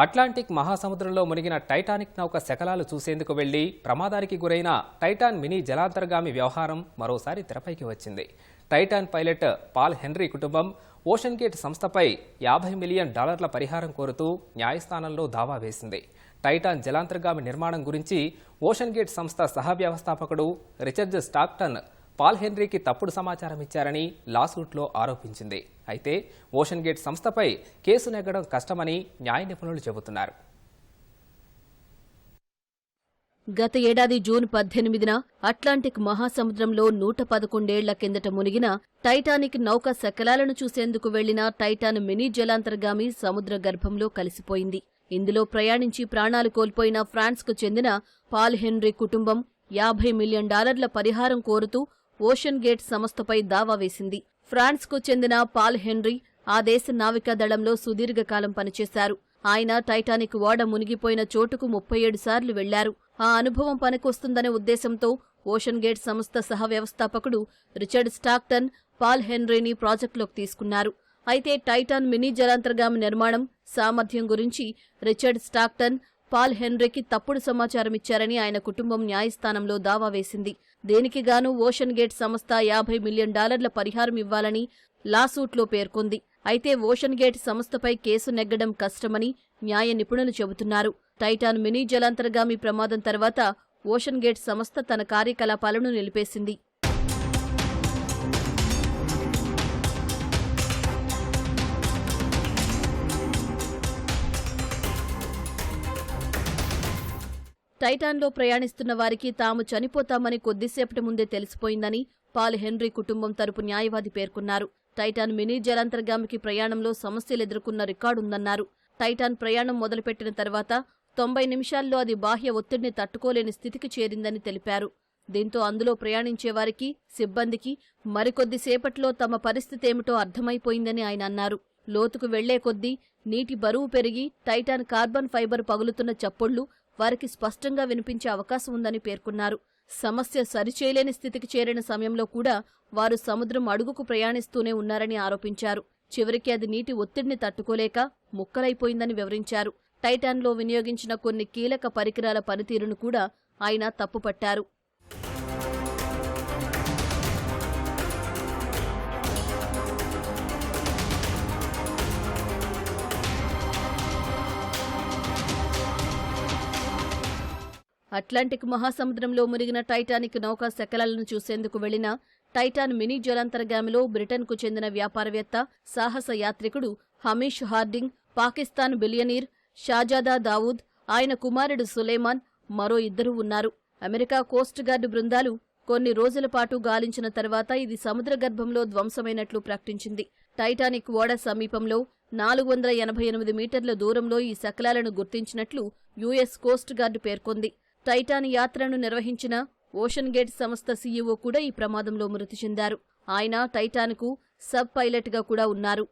Atlantic మహాసముద్రంలో మునిగిన Titanic నౌక శకలాలు చూసేందుకు వెళ్ళి ప్రమాదానికి గురైన టైటాన్ మినీ జలాంతర్గామి వ్యవహారం మరోసారి తెరపైకి వచ్చింది. టైటాన్ పైలట్ పాల్ హెన్రీ కుటుంబం ఓషన్ గేట్ సంస్థపై యాభై మిలియన్ డాలర్ల పరిహారం కోరుతూ న్యాయస్థానంలో దావా వేసింది. టైటాన్ జలాంతర్గామి నిర్మాణం గురించి ఓషన్ గేట్ సంస్థ సహ వ్యవస్థాపకుడు రిచర్డ్ స్టాక్టన్ పాల్ హెన్రీకి తప్పుడు సమాచారం ఇచ్చారని లాసూట్లో ఆరోపించింది. అయితే ఓషన్ గేట్ సంస్థపై కేసు నెగ్గడం కష్టమని న్యాయ నిపుణులు చెబుతున్నారు. గత ఏడాది జూన్ పద్దెనిమిదిన అట్లాంటిక్ మహాసముద్రంలో నూట పదకొండేళ్ళ కిందట మునిగిన టైటానిక్ నౌక శకలాలను చూసేందుకు వెళ్ళిన టైటాన్ మినీ జలాంతర్గామి సముద్ర గర్భంలో కలిసిపోయింది. ఇందులో ప్రయాణించి ప్రాణాలు కోల్పోయిన ఫ్రాన్స్కు చెందిన పాల్ హెన్రీ కుటుంబం యాభై మిలియన్ డాలర్ల పరిహారం కోరుతూ ఓషన్ గేట్ సంస్థపై దావా వేసింది. ఫ్రాన్స్కు చెందిన పాల్ హెన్రీ ఆ దేశ నావికా దళంలో సుదీర్ఘకాలం పనిచేశారు. ఆయన టైటానిక్ ఓడ మునిగిపోయిన చోటుకు ముప్పై ఏడు సార్లు వెళ్ళారు. ఆ అనుభవం పనికొస్తుందనే ఉద్దేశంతో ఓషన్ గేట్ సంస్థ సహ వ్యవస్థాపకుడు రిచర్డ్ స్టాక్టన్ పాల్ హెన్రీని ప్రాజెక్టులోకి తీసుకున్నారు. అయితే టైటాన్ మినీ జలాంతర్గామి నిర్మాణం సామర్థ్యం గురించి రిచర్డ్ స్టాక్టన్ పాల్ హెన్రీకి తప్పుడు సమాచారం ఇచ్చారని ఆయన కుటుంబం న్యాయస్థానంలో దావా వేసింది. దేనికి గాను ఓషన్ గేట్ సంస్థ యాభై మిలియన్ డాలర్ల పరిహారం ఇవ్వాలని లాసూట్లో పేర్కొంది. అయితే ఓషన్ గేట్ సంస్థపై కేసు నెగ్గడం కష్టమని న్యాయ నిపుణులు చెబుతున్నారు. టైటాన్ మినీ జలాంతర్గామి ప్రమాదం తర్వాత ఓషన్ గేట్ సంస్థ తన కార్యకలాపాలను నిలిపేసింది. టైటాన్లో ప్రయాణిస్తున్న వారికి తాము చనిపోతామని కొద్దిసేపటి ముందే తెలిసిపోయిందని పాల్ హెన్రీ కుటుంబం తరపు న్యాయవాది పేర్కొన్నారు. టైటాన్ మినీ జలాంతర్గామికి ప్రయాణంలో సమస్యలు ఎదుర్కొన్న రికార్డుందన్నారు. టైటాన్ ప్రయాణం మొదలుపెట్టిన తర్వాత తొంభై నిమిషాల్లో అది బాహ్య ఒత్తిడిని తట్టుకోలేని స్థితికి చేరిందని తెలిపారు. దీంతో అందులో ప్రయాణించేవారికి సిబ్బందికి మరికొద్దిసేపట్లో తమ పరిస్థితి ఏమిటో అర్థమైపోయిందని ఆయన అన్నారు. లోతుకు వెళ్ళే కొద్దీ నీటి బరువు పెరిగి టైటాన్ కార్బన్ ఫైబర్ పగులుతున్న చప్పుళ్ళు వారికి స్పష్టంగా వినిపించే అవకాశం ఉందని పేర్కొన్నారు. సమస్య సరిచేయలేని స్థితికి చేరిన సమయంలో కూడా వారు సముద్రం అడుగుకు ప్రయాణిస్తూనే ఉన్నారని ఆరోపించారు. చివరికి అది నీటి ఒత్తిడిని తట్టుకోలేక ముక్కలైపోయిందని వివరించారు. టైటాన్లో వినియోగించిన కొన్ని కీలక పరికరాల పనితీరును కూడా ఆయన తప్పుపట్టారు. అట్లాంటిక్ మహాసముద్రంలో మునిగిన టైటానిక్ నౌకా శకలాలను చూసేందుకు వెళ్ళిన టైటాన్ మినీ జలాంతర్గామిలో బ్రిటన్కు చెందిన వ్యాపారవేత్త సాహస యాత్రికుడు Hamish Harding Pakistan billionaire Shahzada Dawood ఆయన కుమారుడు సులేమాన్ మరో ఇద్దరు ఉన్నారు. అమెరికా కోస్ట్ గార్డు బృందాలు కొన్ని రోజుల పాటు గాలించిన తర్వాత ఇది సముద్ర గర్భంలో ధ్వంసమైనట్లు ప్రకటించింది. టైటానిక్ ఓడ సమీపంలో నాలుగు వందల ఎనభై ఎనిమిది మీటర్ల దూరంలో ఈ శకలాలను గుర్తించినట్లు యుఎస్ కోస్ట్ గార్డు పేర్కొంది. టైటాన్ యాత్రను నిర్వహించిన ఓషన్ గేట్ సంస్థ సీఈఓ కూడా ఈ ప్రమాదంలో మృతి చెందారు. ఆయన టైటాన్కు సబ్ పైలట్గా కూడా ఉన్నారు.